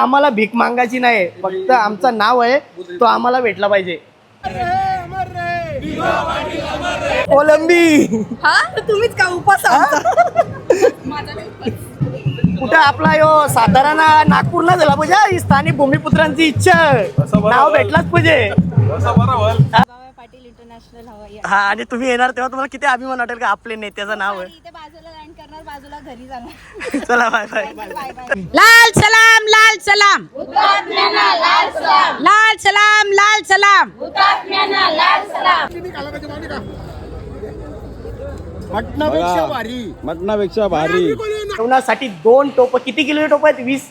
आम्हाला भीक मागायची नाही. फक्त आमचं नाव आहे तो आम्हाला भेटला पाहिजे. कोलंबी हा? तुम्हीच का उपास कुठं आपला यो सातारा ना नागपूर ना झाला पाहिजे ही स्थानिक भूमिपुत्रांची इच्छा. आहे. नाव भेटलाच पाहिजे पाटील इंटरनॅशनल हवाई हा आणि तुम्ही येणार तेव्हा तुम्हाला किती अभिमान वाटेल का? आपले नेत्याचं नाव इथे बाजूला लँड करणार बाजूला घरी जाणार. आहे चला बाय बाय लाल सलाम लाल सलाम. लाल सलाम. लाल सलाम मटणापेक्षा भारी. मटणापेक्षा भारी. जेवणासाठी दोन टोप किती किलो टोप? आहेत वीस.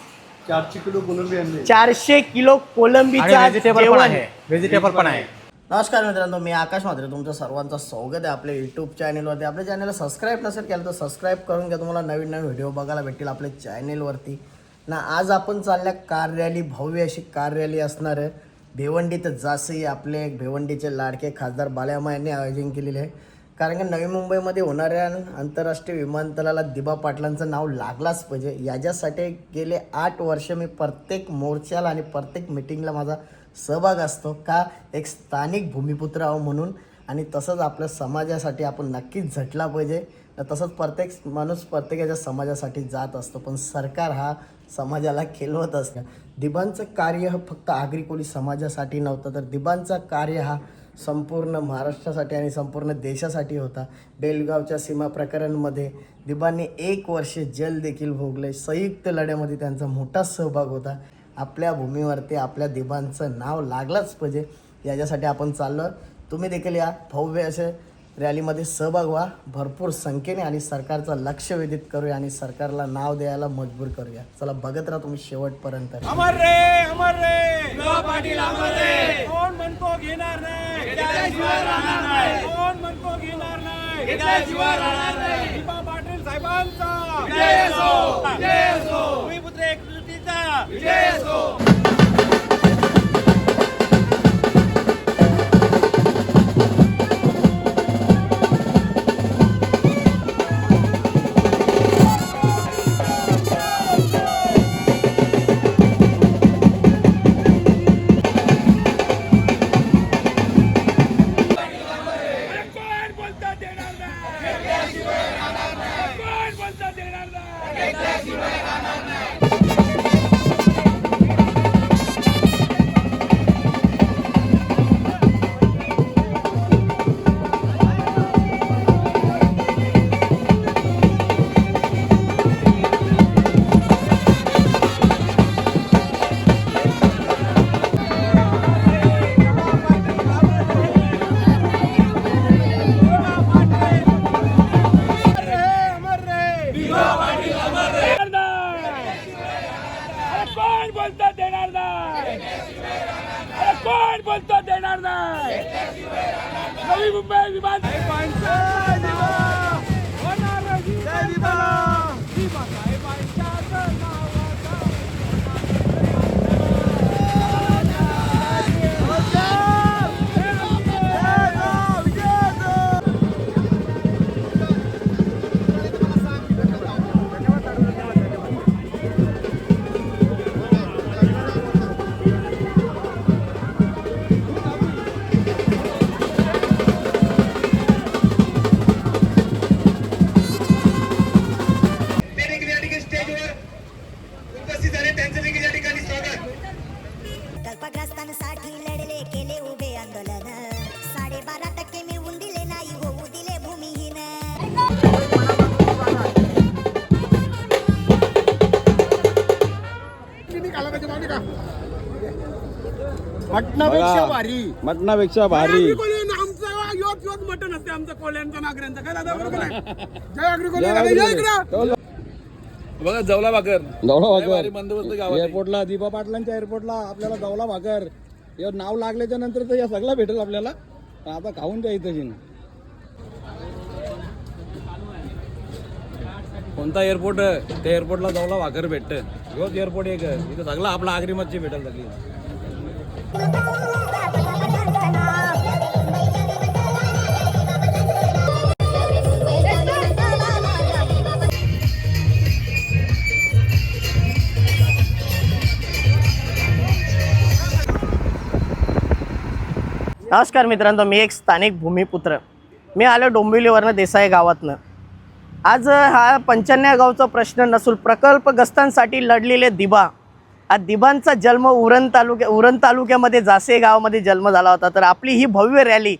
चारशे किलो कोलंबी चारशे किलो कोलंबीचा जेवण. व्हेजिटेबल पण आहे. नमस्कार मित्रांनो मी आकाश मात्र तुमचं सर्वांचं स्वागत आहे आपल्या यूट्यूब चॅनेलवरती आपल्या चॅनलला सबस्क्राईब नसेल केलं तर सबस्क्राईब करून घ्या. तुम्हाला नवीन नवीन व्हिडिओ बघायला भेटतील आपल्या चॅनेलवरती ना आज आपण चालल्या कार रॅली भव्य अशी कार रॅली असणार आहे. भिवंडीत जासई आपले भिवंडीचे लाडके खासदार बाल्यामा यांनी आयोजन केलेले आहे. कारण की नवी मुंबईमध्ये होणाऱ्या आंतरराष्ट्रीय विमानतळाला दिबा पाटलांचं नाव लागलाच पाहिजे. याच्यासाठी गेले आठ वर्ष मी प्रत्येक मोर्चाला आणि प्रत्येक मिटिंगला माझा सहभाग असतो का? एक स्थानिक भूमिपुत्र आहो म्हणून. आणि तसंच आपल्या समाजासाठी आपण नक्कीच झटला पाहिजे. तर तसंच प्रत्येक माणूस प्रत्येकाच्या समाजासाठी जात असतो. पण सरकार हा समाजाला खेळवत असतं. दिबांचं कार्य हे फक्त आगरी कोळी समाजासाठी नव्हतं तर दिबांचा कार्य हा संपूर्ण महाराष्ट्रासाठी आणि संपूर्ण देशासाठी होता. बेलगावच्या सीमा प्रकरणमध्ये दिबांनी एक वर्ष जेल देखील भोगले. संयुक्त लढ्यामध्ये त्यांचा मोठा सहभाग होता. आपल्या भूमीवरती आपल्या दिबांचं नाव लागलंच पाहिजे. याच्यासाठी आपण चाललो तुम्ही देखील या. भव्य असे रॅलीमध्ये सहभाग व्हा. भरपूर संख्येने आणि सरकारचं लक्ष वेधित करूया आणि सरकारला नाव द्यायला मजबूर करूया. चला बघत राहा तुम्ही शेवटपर्यंत. अमर रे अमर रे! पाटील अमर रे! कोण म्हणतो घेणार नाही? घेतल्याशिवाय राहणार नाही. कोण म्हणतो घेणार नाही? घेतल्याशिवाय राहणार नाही. दीपा पाटील साहेबांचा विजय असो विजय असो भूमिपुत्र एकजुटीचा विजय असो कोण बोलतो देणार नाही. नवी मुंबई विमान मटणापेक्षा भारी. मटणापेक्षा भारी. मटन असते आमचं कोल्यांचा नागऱ्यांचा. काय दादा बरोबर आहे? जय कोल्हे बघा जवला भाकर. बंदोबस्त भाकर. एअरपोर्टला दीपा पाटलांच्या एअरपोर्टला आपल्याला दौला भाकर. हे नाव लागल्याच्या नंतर तर या सगळं भेटेल आपल्याला. पण आता खाऊन द्या इथं कोणता एअरपोर्ट त्या एअरपोर्टला दौला भाकर भेटतं. ह्योच एअरपोर्ट एक. इथं सगळं आपला आगरी मच्छी भेटेल सगळी. नमस्कार मित्रांनो मी एक स्थानिक भूमिपुत्र. मी आलो डोंबिवलीवरनं देसाई गावातनं. आज हा पंच्याण्णव गावचा प्रश्न नसून प्रकल्पग्रस्तांसाठी लढलेले दिबा. दिबांचा जन्म उरण तालुक्या उरण तालुक्यामध्ये जासे गावामध्ये जन्म झाला होता. तर आपली ही भव्य रॅली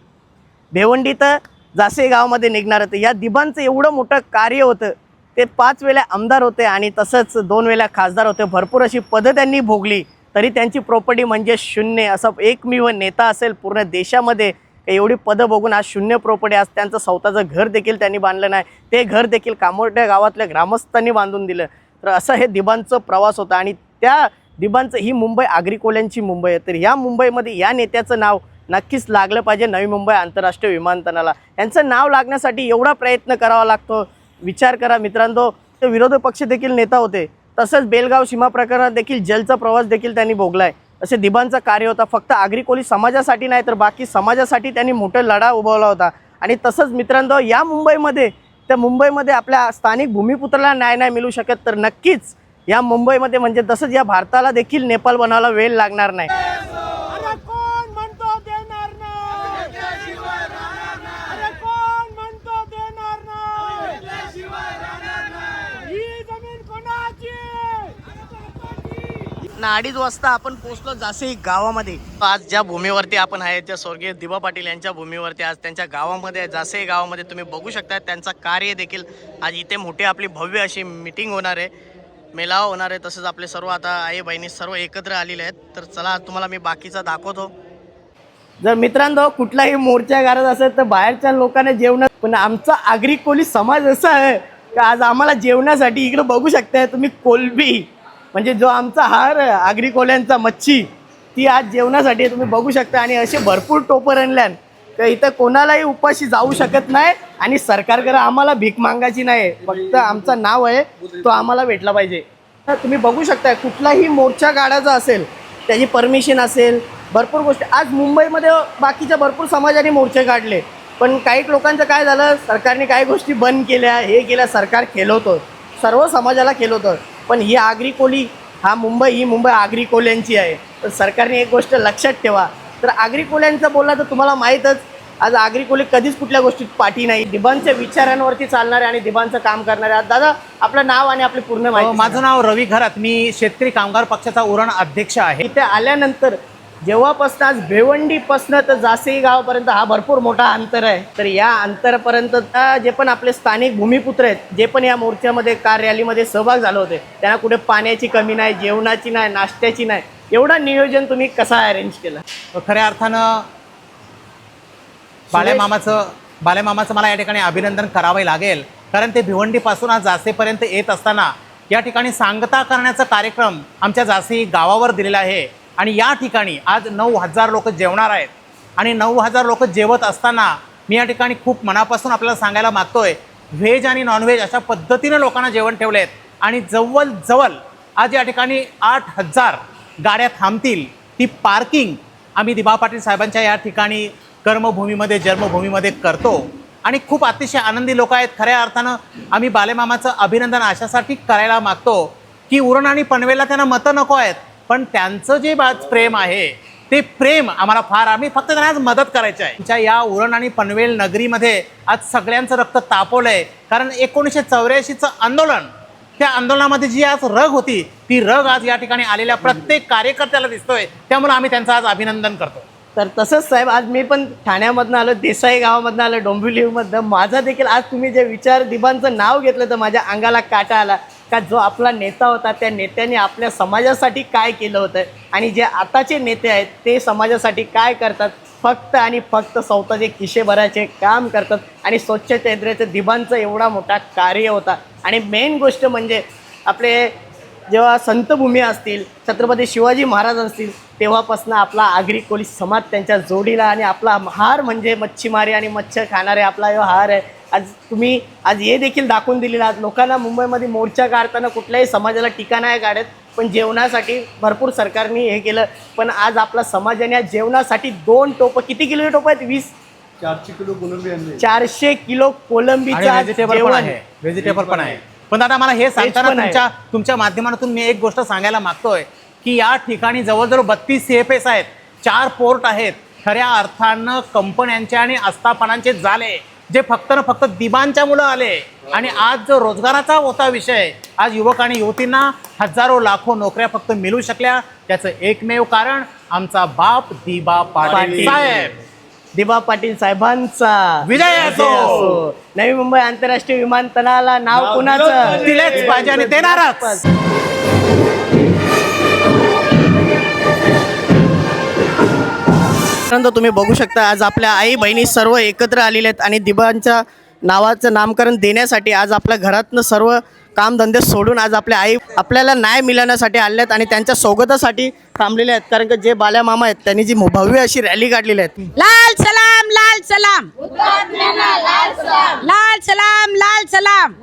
भेवंडी तर जासे गावामध्ये निघणार होते. या दिबांचं एवढं मोठं कार्य होतं ते पाच वेळा आमदार होते आणि तसंच दोन वेळा खासदार होते. भरपूर अशी पदं त्यांनी भोगली तरी त्यांची प्रॉपर्टी म्हणजे शून्य. असा एकमेव नेता असेल पूर्ण देशामध्ये एवढी पदं बघून आज शून्य प्रॉपर्टी आज त्यांचं स्वतःचं घर देखील त्यांनी बांधलं नाही. ते घर देखील कामोट्या गावातल्या ग्रामस्थांनी बांधून दिलं. तर असं हे दिबांचं प्रवास होता आणि त्या दिबांचं ही मुंबई आग्रिकोल्यांची मुंबई आहे. तर या मुंबईमध्ये या नेत्याचं नाव नक्कीच लागलं पाहिजे नवी मुंबई आंतरराष्ट्रीय विमानतळाला. यांचं नाव लागण्यासाठी एवढा प्रयत्न करावा लागतो. विचार करा मित्रांनो. ते विरोधी पक्ष देखील नेता होते. तसंच बेलगाव सीमा प्रकरणात देखील जेलचा प्रवास देखील त्यांनी भोगलाय. असे दिबांचं कार्य होता. फक्त आग्रिकोली समाजासाठी नाही तर बाकी समाजासाठी त्यांनी मोठा लढा उभवला होता. आणि तसंच मित्रांनो या मुंबईमध्ये त्या मुंबईमध्ये आपल्या स्थानिक भूमिपुत्राला न्याय नाही मिळू शकत तर नक्कीच या मुंबईमध्ये म्हणजे तसंच या भारताला देखील नेपाळ बनायला वेळ लागणार नाही. अरे कोण म्हणतो देणार नाही? अरे कोण म्हणतो देणार नाही? ही जमीन कोणाची? ना अडीच वाजता आपण पोहोचलो जासे गावामध्ये. आज ज्या भूमीवरती आपण आहे त्या स्वर्गीय दिबा पाटील यांच्या भूमीवरती आज त्यांच्या गावामध्ये जासे गावामध्ये तुम्ही बघू शकता त्यांचं कार्य देखील आज इथे मोठी आपली भव्य अशी मिटिंग होणार आहे. मेळावा होणार आहे तसंच आपले सर्व आता आई बहिणी सर्व एकत्र आलेले आहेत. तर चला आज तुम्हाला मी बाकीचा दाखवतो. जर मित्रांनो कुठलाही मोर्चा गारज असेल तर बाहेरच्या लोकांना जेवण पण आमचा आगरी कोली समाज असा आहे का आज आम्हाला जेवणासाठी इकडे बघू शकताय तुम्ही कोलबी. म्हणजे जो आमचा हार आग्री आगरी कोल्यांचा मच्छी ती आज जेवणासाठी तुम्ही बघू शकता आणि असे भरपूर टोपर आणल्यान तर इथं कोणालाही उपाशी जाऊ शकत नाही आणि सरकारकडे आम्हाला भीक मागायची नाही. फक्त आमचं नाव आहे तो आम्हाला भेटला पाहिजे. तर तुम्ही बघू शकता कुठलाही मोर्चा काढायचा असेल त्याची परमिशन असेल भरपूर गोष्टी. आज मुंबईमध्ये बाकीच्या भरपूर समाजाने मोर्चे काढले. पण काही लोकांचं काय झालं सरकारने काही गोष्टी बंद केल्या हे केल्या सरकार खेळवतं. सर्व समाजाला खेळवतं. पण ही आगरी कोली हा मुंबई ही मुंबई आगरी कोल्यांची आहे. तर सरकारने एक गोष्ट लक्षात ठेवा. तर आगरी कोल्यांचं बोलला तर तुम्हाला माहीतच आज आगरी कोली कधीच कुठल्या गोष्टीत पाठी नाही. दिबांच्या विचारांवरती चालणारे आणि दिबांचं काम करणारे. आज दादा आपलं नाव आणि आपली पूर्ण माहिती माझं नाव रवी घरात. मी शेतकरी कामगार पक्षाचा उरण अध्यक्ष आहे. इथे आल्यानंतर जेव्हापासून आज भिवंडीपासून तर जासे गावापर्यंत हा भरपूर मोठा अंतर आहे. तर या अंतरापर्यंत जे पण आपले स्थानिक भूमिपुत्र आहेत जे पण या मोर्चामध्ये कार रॅलीमध्ये सहभाग झाले होते त्यांना कुठे पाण्याची कमी नाही जेवणाची नाही नाश्त्याची नाही एवढं नियोजन तुम्ही कसा अरेंज केलं? खऱ्या अर्थानं बालेमामाचं बालेमामाचं मला या ठिकाणी अभिनंदन करावे लागेल. कारण ते भिवंडीपासून आज जासेपर्यंत येत असताना या ठिकाणी सांगता करण्याचा कार्यक्रम आमच्या जासी गावावर दिलेला आहे. आणि या ठिकाणी आज नऊ हजार लोक जेवणार आहेत. आणि नऊ हजार लोक जेवत असताना मी या ठिकाणी खूप मनापासून आपल्याला सांगायला मागतोय व्हेज आणि नॉनव्हेज अशा पद्धतीनं लोकांना जेवण ठेवले आहेत आणि जवळ जवळ आज या ठिकाणी आठ हजार गाड्या थांबतील. ती पार्किंग आम्ही दिबा पाटील साहेबांच्या या ठिकाणी कर्मभूमीमध्ये जन्मभूमीमध्ये करतो. आणि खूप अतिशय आनंदी लोक आहेत. खऱ्या अर्थानं आम्ही बालेमामाचं अभिनंदन अशासाठी करायला मागतो. की उरण आणि पनवेलला त्यांना मतं नको आहेत. पण त्यांचं जे आज प्रेम आहे ते प्रेम आम्हाला फार आम्ही फक्त त्यांना आज मदत करायची आहे. तुमच्या या उरण आणि पनवेल नगरीमध्ये आज सगळ्यांचं रक्त तापवलं आहे कारण एकोणीसशे चौऱ्याऐंशीचं आंदोलन त्या आंदोलनामध्ये जी आज रग होती ती रग आज या ठिकाणी आलेल्या प्रत्येक कार्यकर्त्याला दिसतोय. त्यामुळे आम्ही त्यांचं आज अभिनंदन करतो. तर तसंच साहेब आज मी पण ठाण्यामधनं आलो देसाई गावामधनं आलो डोंबिवलीमधनं. माझा देखील आज तुम्ही जे विचार दिबांचं नाव घेतलं तर माझ्या अंगाला काटा आला का जो आपला नेता होता त्या नेत्याने आपल्या समाजासाठी काय केलं होतं आणि जे आताचे नेते आहेत ते समाजासाठी काय करतात फक्त आणि फक्त स्वतःचे खिशे भरायचे काम करतात आणि स्वच्छ चैत्र्याचं दिबांचं एवढा मोठा कार्य होता. आणि मेन गोष्ट म्हणजे आपले जेव्हा संतभूमी असतील छत्रपती शिवाजी महाराज असतील तेव्हापासून आपला आगरी कोळी समाज त्यांच्या जोडीला आणि आपला हार म्हणजे मच्छीमारी आणि मच्छर खाणारे आपला जो हार आहे आज तुम्ही आज हे देखील दाखवून दिलेलं आज लोकांना मुंबईमध्ये मोर्चा काढताना कुठल्याही समाजाला टीका नाही काढत पण जेवणासाठी भरपूर सरकारने हे केलं. पण आज आपला समाजाने आज जेवणासाठी दोन टोपं किती किलो टोपं आहेत? वीस? चारशे किलो कोलंबी चारशे किलो कोलंबीचं व्हेजिटेबल पण आहे. व्हेजिटेबल पण आहे. पण दादा मला हे सांगताना पण आहे. तुमच्या तुमच्या माध्यमातून मी एक गोष्ट सांगायला मागतोय की या ठिकाणी जवळजवळ बत्तीस सी एफ एस आहेत चार पोर्ट आहेत खऱ्या अर्थानं कंपन्यांचे आणि आस्थापनांचे झाले जे फक्त न फक्त दिबांच्या मुलं आले आणि आज जो रोजगाराचा होता विषय आज युवक आणि युवतींना हजारो लाखो नोकऱ्या फक्त मिळू शकल्या त्याचं एकमेव कारण आमचा बाप दिबा पाटील पाटील. साहेब दिबा पाटील साहेबांचा. विजय असो. नवी मुंबई आंतरराष्ट्रीय विमानतळाला नाव कुणाचं? दिलेच पाहिजे आणि देणारच. तुम्ही बघू शकता आज आपल्या आई बहिणी सर्व एकत्र आलेले आहेत आणि दिबांच्या नावाचं नामकरण देण्यासाठी आज आपल्या घरातनं सर्व कामधंदे सोडून आज आपल्या आई आपल्याला न्याय मिळवण्यासाठी आले आहेत आणि त्यांच्या स्वागतासाठी थांबलेले आहेत. कारण की जे बाल्या मामा आहेत त्यांनी जी भव्य अशी रॅली काढलेली आहे लाल सलाम लाल सलाम. लाल सलाम लाल सलाम.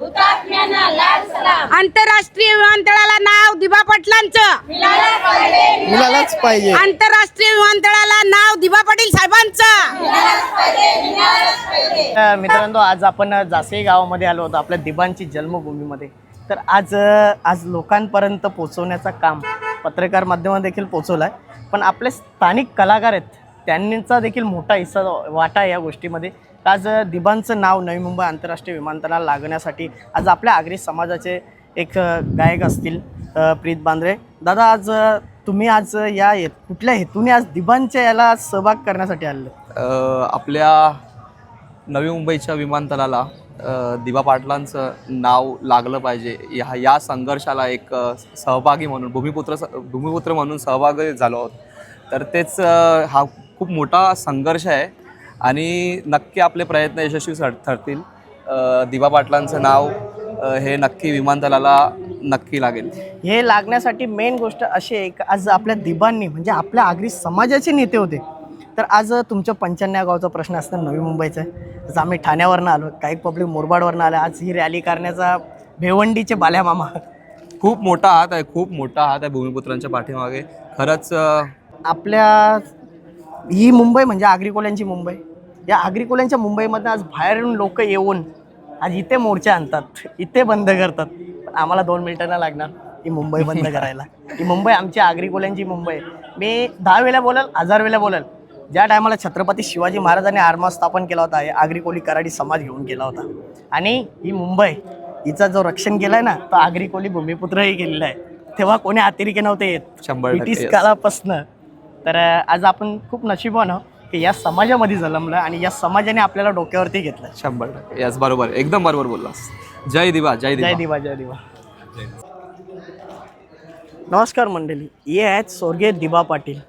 आंतरराष्ट्रीय विमानतळाला नाव दिबा पाटलांचं. मुलालाच पाहिजे. आंतरराष्ट्रीय विमानतळाला नाव दिबा पाटील साहेबांचं. तर मित्रांनो आज आपण जासे गावामध्ये आलो होतो आपल्या दिबांची जन्मभूमीमध्ये. तर आज आज लोकांपर्यंत पोचवण्याचं काम पत्रकार माध्यमात देखील पोचवलं आहे पण आपले स्थानिक कलाकार आहेत त्यांचा देखील मोठा हिस्सा वाटा या गोष्टीमध्ये. आज दिबांचं नाव नवी मुंबई आंतरराष्ट्रीय विमानतळाला लागण्यासाठी आज आपल्या आगरी समाजाचे एक गायक असतील प्रीत बांद्रे. दादा आज तुम्ही आज या हे- कुठल्या हेतूने आज दिबांच्या याला सहभाग करण्यासाठी आले आपल्या नवी मुंबईच्या विमानतळाला दिबा पाटलांचं नाव लागलं पाहिजे. या या संघर्षाला एक सहभागी म्हणून भूमिपुत्र स- भूमिपुत्र म्हणून सहभागी झालो आहोत. तर तेच हा खूप मोठा संघर्ष आहे. आणि नक्की आपले प्रयत्न यशस्वी ठर ठरतील. दिबा पाटलांचं नाव हे नक्की विमानतळाला नक्की लागेल. हे लागण्यासाठी मेन गोष्ट अशी आहे की आज आपल्या दिबांनी म्हणजे आपल्या आगरी समाजाचे नेते होते. तर आज तुमच्या पंच्याण्णव गावचा प्रश्न असणार नवी मुंबईचा आहे. आज आम्ही ठाण्यावरनं आलो काही पब्लिक मुरबाडवरनं आलं. आज ही रॅली करण्याचा भेवंडीचे बाल्या मामा खूप मोठा हात आहे खूप मोठा हात आहे भूमिपुत्रांच्या पाठीमागे. खरंच आपल्या ही मुंबई म्हणजे आगरी कोल्यांची मुंबई. या आगरी कोल्यांच्या मुंबईमधनं आज बाहेरून लोक येऊन आज इथे मोर्चा आणतात. इथे बंद करतात. पण आम्हाला दोन मिनिटांना लागणार ही मुंबई बंद करायला. ही मुंबई आमच्या आगरी कोल्यांची मुंबई. मी दहा वेळा बोलल हजार वेळा बोलल. ज्या टायमाला छत्रपती शिवाजी महाराजांनी आरमार स्थापन केला होता हे आगरी कोली कराडी समाज घेऊन केला होता. आणि ही मुंबई हिचा जो रक्षण केलाय ना तो आगरी कोली भूमिपुत्रही केलेला आहे. तेव्हा कोणी अतिरेकी नव्हते येत. ब्रिटिश. काळापासनं. तर आज आपण खूप नशिबान आहोत की या समाजामध्ये जन्मलं आणि या समाजाने आपल्याला डोक्यावरती घेतलं. शंभर टक्के. याच बरोबर. एकदम बरोबर बोललास. जय दिवा जय जय दिवा दिवा जय दिवा. नमस्कार मंडळी. हे आहेत स्वर्गीय दिबा पाटील.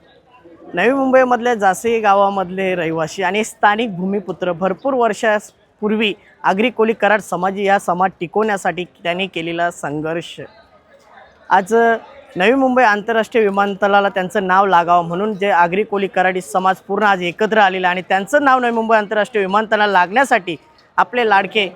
नवी मुंबईमधल्या जासे गावामधले रहिवासी आणि स्थानिक भूमिपुत्र भरपूर वर्षापूर्वी आगरी कोली कराड समाज या समाज टिकवण्यासाठी त्यांनी केलेला संघर्ष. आज नवी मुंबई आंतरराष्ट्रीय विमानतळाला त्यांचं नाव लागावं म्हणून जे आगरी कोली कराडी समाज पूर्ण आज एकत्र आलेला आणि त्यांचं नाव नवी मुंबई आंतरराष्ट्रीय विमानतळाला लागण्यासाठी आपले लाडके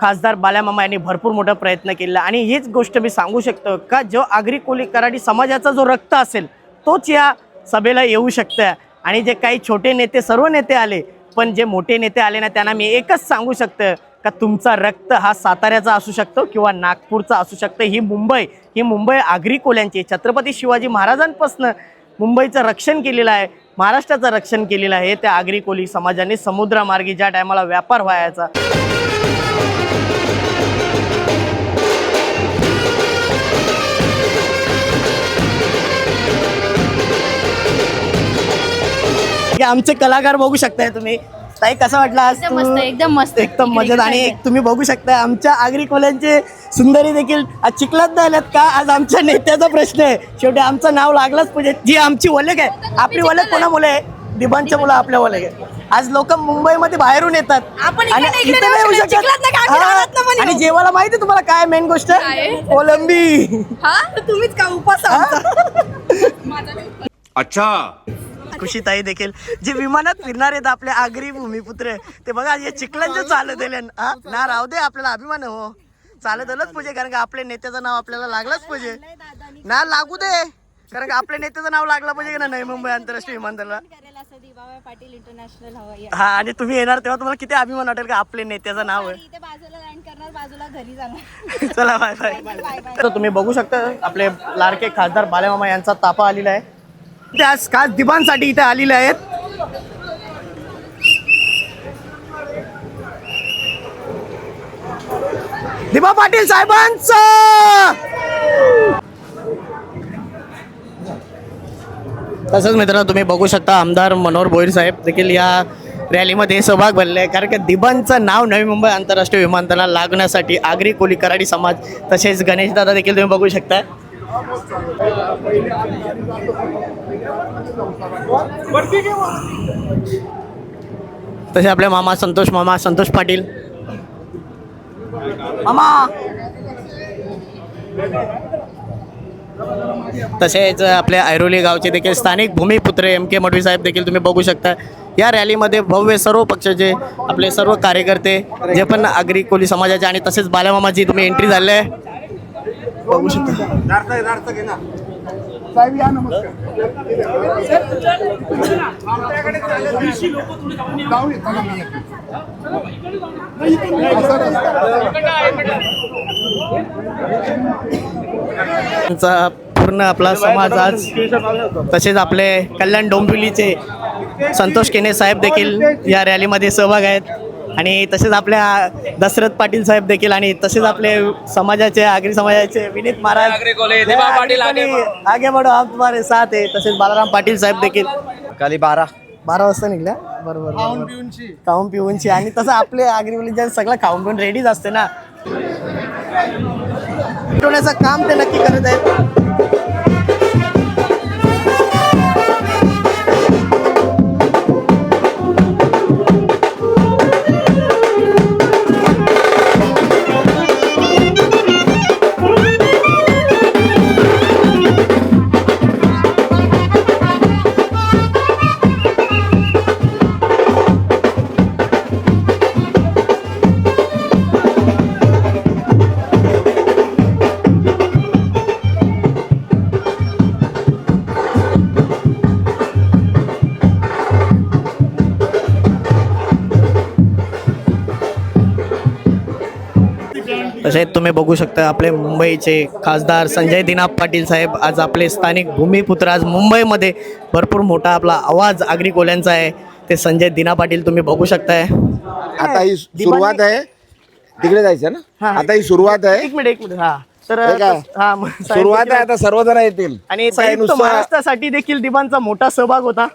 खासदार बाल्यामामा यांनी भरपूर मोठा प्रयत्न केला आणि हीच गोष्ट मी सांगू शकतो का जो आगरी कोली कराडी समाजाचा जो रक्त असेल तोच या सभेला येऊ शकतं आणि जे काही छोटे नेते सर्व नेते आले पण जे मोठे नेते आले ना त्यांना मी एकच सांगू शकतं का तुमचा रक्त हा साताऱ्याचा असू शकतो किंवा नागपूरचा असू शकतं. ही मुंबई ही मुंबई आगरी कोल्यांची छत्रपती शिवाजी महाराजांपासनं मुंबईचं रक्षण केलेलं आहे महाराष्ट्राचं रक्षण केलेलं आहे. त्या आगरी कोली समाजाने समुद्रमार्गी ज्या टायमाला व्यापार व्हायचा. की आमचे कलाकार बघू शकताय तुम्ही. ताई कसा वाटला आज एकदम तू? मस्त, एकदम मस्त. एकदम इकडे मजेत आणि तुम्ही बघू शकता आमच्या आगरी कोल्यांचे सुंदरी देखील आज चिखलात आल्यात का? आज आमच्या नेत्याचा प्रश्न आहे. शेवटी आमचं नाव लागलंच पाहिजे. जी आमची वलक आहे. आपली वलक कोणा मुलं आहे? दिबांच्या मुलं आपल्या वलक आहे. आज लोक मुंबईमध्ये बाहेरून येतात. आपण इकडे- आणि इकडे इथे नाही येऊ शकत. चिखलात नाही का? आम्ही हा. रानात ना पण आणि. जेवायला माहिती आहे तुम्हाला काय मेन गोष्ट? कोलंबी हा? तुम्हीच का उपास खुशी ताई देखील जे विमानात फिरणार आहेत आपले आगरी भूमिपुत्र ते बघा हे चिखलांचे चालत दिले ना राहू दे आपल्याला अभिमान हो. चालत आलंच पाहिजे कारण का आपल्या नेत्याचं नाव आपल्याला लागलंच पाहिजे ना लागू दे कारण का आपल्या नेत्याचं नाव लागलं पाहिजे का ना नवी मुंबई आंतरराष्ट्रीय विमानतळाला? हा आणि तुम्ही येणार तेव्हा तुम्हाला किती अभिमान वाटेल का आपल्या नेत्याचं नाव? आहे चला बाय बाय तर तुम्ही बघू शकता आपले लाडके खासदार बालेमामा यांचा तापा आलेला आहे. त्या खास दिबांसाठी इथे आलेले आहेत. दिबा पाटील साहेबांच! तसंच मित्रांनो तुम्ही बघू शकता आमदार मनोहर भोईर साहेब देखील या रॅलीमध्ये सहभाग बनले आहे कारण की दिबांचं नाव नवी मुंबई आंतरराष्ट्रीय विमानतळाला लागण्यासाठी आगरी कोली कराडी समाज तसेच गणेशदादा देखील तुम्ही बघू शकता. तसे आपले मामा संतोष मामा संतोष पाटील. मामा! तसेच आपल्या ऐरोली गावचे देखील स्थानिक भूमिपुत्र एम के मडवी साहेब देखील तुम्ही बघू शकता. या रॅलीमध्ये भव्य सर्व पक्षाचे आपले सर्व कार्यकर्ते जे पण आगरी कोली समाजाचे आणि तसेच बालामामाची तुम्ही एंट्री झाले बघू शकता. त्यांचा पूर्ण आपला समाज आज तसेच आपले कल्याण डोंबिवलीचे संतोष केने साहेब देखील या रॅलीमध्ये सहभाग आहेत. आणि तसेच आपल्या दशरथ पाटील साहेब देखील आणि तसेच आपले समाजाचे आगरी समाजाचे विनीत महाराज. पाटील आगे बढो. हम तुम्हारे साथ आहे तसेच बालाराम पाटील साहेब देखील. काली बारा. बारा वाजता निघल्या? बरोबर खाऊन पिऊनची खाऊन पिऊनची आणि तसं आपले आगरीवलीच्या सगळं खाऊन पिऊन रेडीच असते ना. काम ते नक्की करत आहेत. तसेच तुम्ही बघू शकता आपले मुंबईचे खासदार संजय दिनाप पाटील साहेब आज आपले स्थानिक भूमिपुत्र आज मुंबईमध्ये भरपूर मोठा आपला आवाज आगरी कोल्यांचा आहे. ते संजय दिना पाटील तुम्ही बघू शकताय. आता ही सुरुवात आहे. तिकडे जायचं ना? आता ही. सुरुवात आहे. एक मिनिट एक मिनिट हा. तर हे? हा सुरुवात आहे आता सर्वजण येतील. आणि महाराष्ट्रासाठी देखील दिबांचा मोठा सहभाग होता.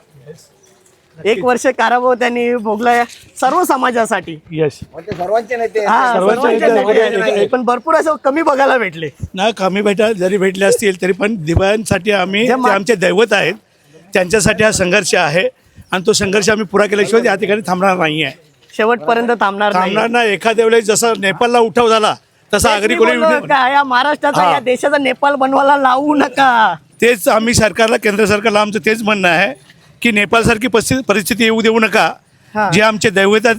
एक वर्ष काराभाव त्यांनी भोगलाय सर्व समाजासाठी. यस म्हणजे सर्वांचे नेते हा, सर्वांच्या नेते. पण भरपूर असं कमी बघायला भेटले. ना कमी भेटा जरी भेटले असतील तरी पण दिव्यांसाठी आम्ही जे मा- ते आमचे दैवत आहेत त्यांच्यासाठी हा संघर्ष आहे. आणि तो संघर्ष आम्ही पुरा केल्याशिवाय या ठिकाणी थांबणार नाही आहे शेवटपर्यंत थांबणार नाही. थांबणार ना एखाद्या वेळेस जसं नेपाळला उठाव झाला तसा तेच आगरी मी कोळी बोललो का या महाराष्ट्राचा हा. या देशाचा नेपाळ बनवायला लावू नका. तेच आम्ही सरकारला केंद्र सरकारला आमचं तेच म्हणणं आहे. की नेपाळसारखी परिस्थिती परिस्थिती येऊ देऊ नका. हा. जे आमचे दैवत आहेत,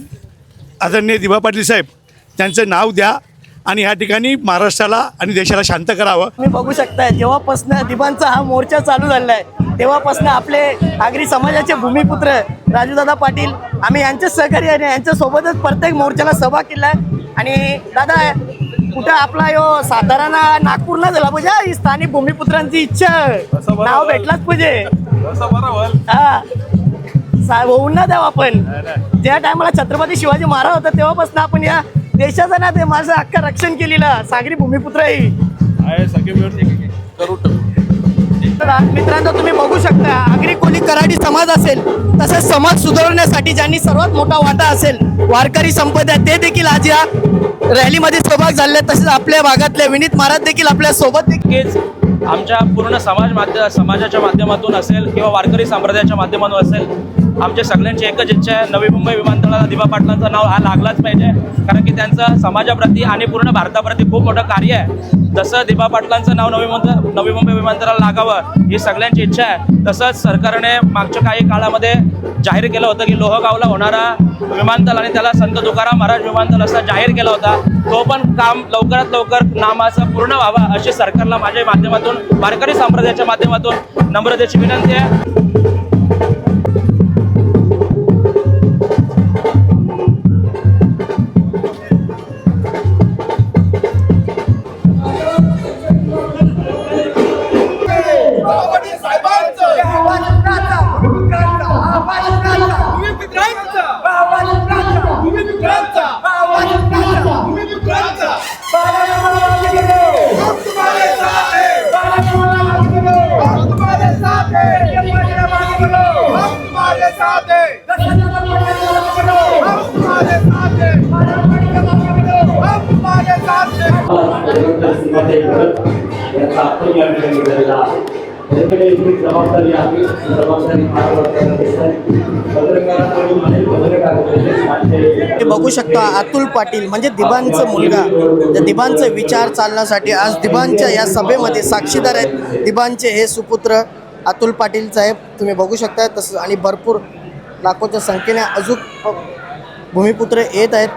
आदरणीय दिबा पाटील साहेब त्यांचं नाव द्या आणि या ठिकाणी महाराष्ट्राला आणि देशाला शांत करावं. तुम्ही बघू शकता जेव्हापासून दिबांचा हा मोर्चा चालू झालेला आहे तेव्हापासून आपले आगरी समाजाचे भूमिपुत्र राजूदादा पाटील आम्ही यांचे सहकारी आणि यांच्या सोबतच प्रत्येक मोर्चाला सहभाग केला आहे आणि दादा कुठं आपला यो सातारा ना नागपूरला झाला पाहिजे हा, ही स्थानिक भूमिपुत्रांची इच्छा. नाव भेटलाच पाहिजे हा. साहेब होऊन ना द्यावं आपण ज्या टायमाला छत्रपती शिवाजी महाराज होता तेव्हापासून आपण या देशाचं ना ते माझं अख्खा रक्षण केलेलं. सागरी भूमिपुत्र आहे तर आज मित्रांनो तुम्ही बघू शकता आगरी कोली कराडी समाज असेल तसेच समाज सुधारण्यासाठी ज्यांनी सर्वात मोठा वाटा असेल वारकरी संपदा ते देखील आज या रॅलीमध्ये सहभाग झाले तसेच आपल्या भागातले विनीत महाराज देखील आपल्यासोबत देखील आमच्या पूर्ण समाज माध्य समाजाच्या माध्यमातून असेल किंवा वारकरी संप्रदायाच्या माध्यमातून असेल आमच्या सगळ्यांची एकच इच्छा आहे. नवी मुंबई विमानतळाला दिवा पाटलांचं नाव हा लागलाच पाहिजे. कारण की त्यांचं समाजाप्रती आणि पूर्ण भारताप्रती खूप मोठं कार्य आहे. जसं दिबा पाटलांचं नाव नवी मुंबई नवी मुंबई विमानतळाला लागावं ही सगळ्यांची इच्छा आहे. तसंच सरकारने मागच्या काही काळामध्ये जाहीर केलं होतं की लोहगावला होणारा विमानतळ आणि त्याला संत तुकाराम महाराज विमानतळ असा जाहीर केला होता. तो पण काम लवकरात लवकर नामाचं पूर्ण व्हावा अशी सरकारला माझ्या माध्यमातून वारकरी संप्रदायाच्या माध्यमातून नम्रतेची विनंती आहे. ते बघू शकता अतुल पाटील म्हणजे दिबांचं मुलगा. त्या दिबांचे विचार चालण्यासाठी आज दिबांच्या या सभेमध्ये साक्षीदार आहेत. दिबांचे हे सुपुत्र अतुल पाटील साहेब तुम्ही बघू शकता. तसं आणि भरपूर लाखोच्या संख्येने अजून भूमिपुत्र येत आहेत.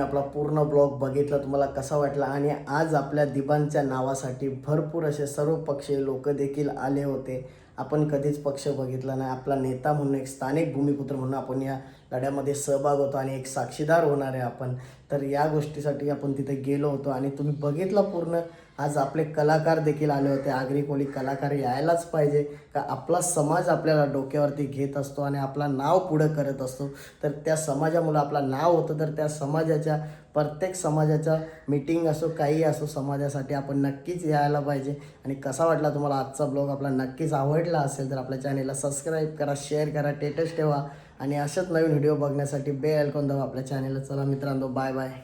तुम्ही आपला पूर्ण ब्लॉग बघितला तुम्हाला कसा वाटला? आणि आज आपल्या दिबांच्या नावासाठी भरपूर असे सर्व पक्षीय लोक देखील आले होते. आपण कधीच पक्ष बघितला नाही. आपला नेता म्हणून एक स्थानिक भूमिपुत्र म्हणून आपण या लढ्यामध्ये सहभाग होतो आणि एक साक्षीदार होणार आहे आपण. तर या गोष्टीसाठी आपण तिथे गेलो होतो आणि तुम्ही बघितला पूर्ण. आज आपले कलाकार देखील आले होते. आगरी कोळी कलाकार यायलाच पाहिजे. का आपला समाज आपल्याला डोक्यावरती घेत असतो आणि आपला नाव पुढं करत असतो. तर त्या समाजामुळं आपलं नाव होतं. तर त्या समाजाच्या प्रत्येक समाजाच्या मीटिंग असो काही असो समाजासाठी आपण नक्कीच यायला पाहिजे. आणि कसा वाटला तुम्हाला आजचा ब्लॉग आपला नक्कीच आवडला असेल तर आपल्या चॅनेलला सबस्क्राईब करा शेअर करा टेटस ठेवा. आणि अशाच नवीन व्हिडिओ बघण्यासाठी बे ऐकून दावा आपल्या चॅनेलला चला मित्रांनो बाय बाय